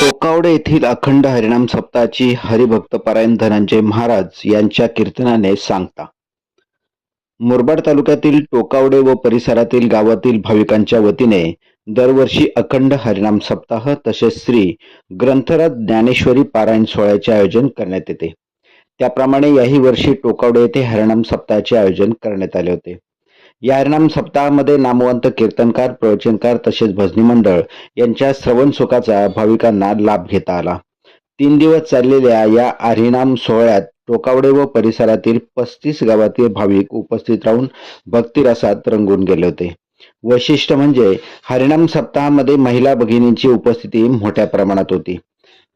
टोकावडे येथील अखंड हरिनाम सप्ताहाची हरिभक्त पारायण धनंजय महाराज यांच्या कीर्तनाने सांगता. मुरबाड तालुक्यातील टोकावडे व परिसरातील गावातील भाविकांच्या वतीने दरवर्षी अखंड हरिनाम सप्ताह तसेच श्री ग्रंथराज ज्ञानेश्वरी पारायण सोहळ्याचे आयोजन करण्यात येते. त्याप्रमाणे याही वर्षी टोकावडे येथे हरिनाम सप्ताहाचे आयोजन करण्यात आले होते. या हरिनाम सप्ताहामध्ये नामवंत कीर्तनकार प्रवचनकार तसेच भजनी मंडळ यांच्या श्रवण सुखाचा भाविकांना लाभ घेता आला. तीन दिवस चाललेल्या या हरिनाम सोहळ्यात टोकावडे व परिसरातील पस्तीस गावातील भाविक उपस्थित राहून भक्तिरसात रंगून गेले होते. वैशिष्ट्य म्हणजे हरिणाम सप्ताहामध्ये महिला भगिनींची उपस्थिती मोठ्या प्रमाणात होती.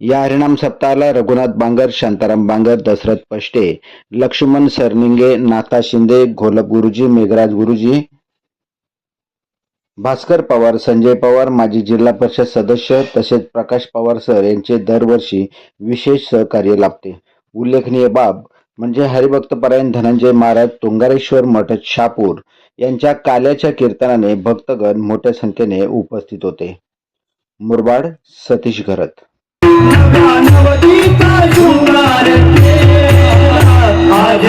या हरिणाम सप्ताहाला रघुनाथ बांगर शांताराम बांगर दशरथ पष्टे लक्ष्मण सरनिंगे नाथा शिंदे घोलप गुरुजी मेघराज गुरुजी भास्कर पवार संजय पवार माजी जिल्हा परिषद सदस्य तसेच प्रकाश पवार सर यांचे दरवर्षी विशेष सहकार्य लाभते. उल्लेखनीय बाब म्हणजे हरिभक्तपरायण धनंजय महाराज तुंगारेश्वर मठ शापूर यांच्या काल्याच्या कीर्तनाने भक्तगण मोठ्या संख्येने उपस्थित होते. मुरबाड सतीश घरत. नवदीपा शृंगार आज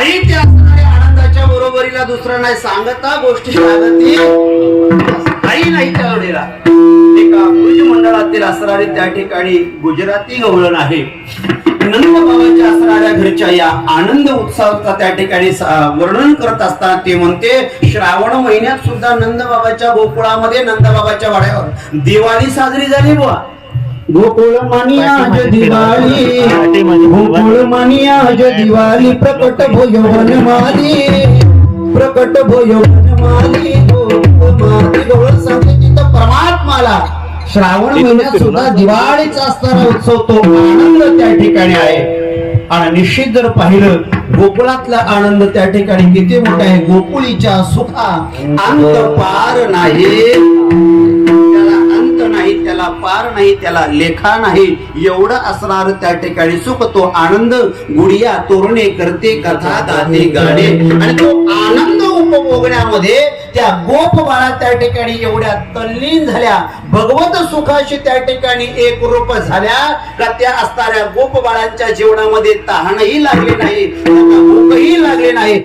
काही असणारे आनंदाच्या बरोबरीला दुसरं नाही. सांगता गोष्टी सांगती काही नाही त्यावेळेला. एका भुज मंडळातील असणारे त्या ठिकाणी गुजराती गवळण आहे. नंदबाबाच्या असणाऱ्या घरच्या या आनंद उत्सवाचा त्या ठिकाणी वर्णन करत असताना ते म्हणते श्रावण महिन्यात सुद्धा नंदबाबाच्या गोकुळामध्ये नंदबाबाच्या वाड्यावर दिवाळी साजरी झाली बुवा. गोकुळ मानी आज दिवाळी. गोकुळ मानी आज दिवाळी. प्रकट भोय वनमाली. प्रकट भोय वनमाली. गोकुळ माती गवळ सांगते तिथं परमात्माला. श्रावण महिन्यात सुद्धा दिवाळीचा असणारा उत्सव तो आनंद त्या ठिकाणी आहे. आणि निश्चित जर पाहिलं गोकुळातला आनंद त्या ठिकाणी किती मोठा आहे. गोकुळीच्या सुखा अंत पार नाही पार नाही त्याला लेखा नाही. एवढं असणार त्या ठिकाणी सुख तो आनंद गुडिया तोरणे करते कथा गाते गाणे. आणि तो आनंद उपभोगण्यामध्ये त्या गोप बाळा त्या ठिकाणी एवढ्या तल्लीन झाल्या. भगवत सुखाशी त्या ठिकाणी एक रूप झाल्या. का त्या असणाऱ्या गोप बाळांच्या जीवनामध्ये तहानही लागले नाही भूकही लागले नाही.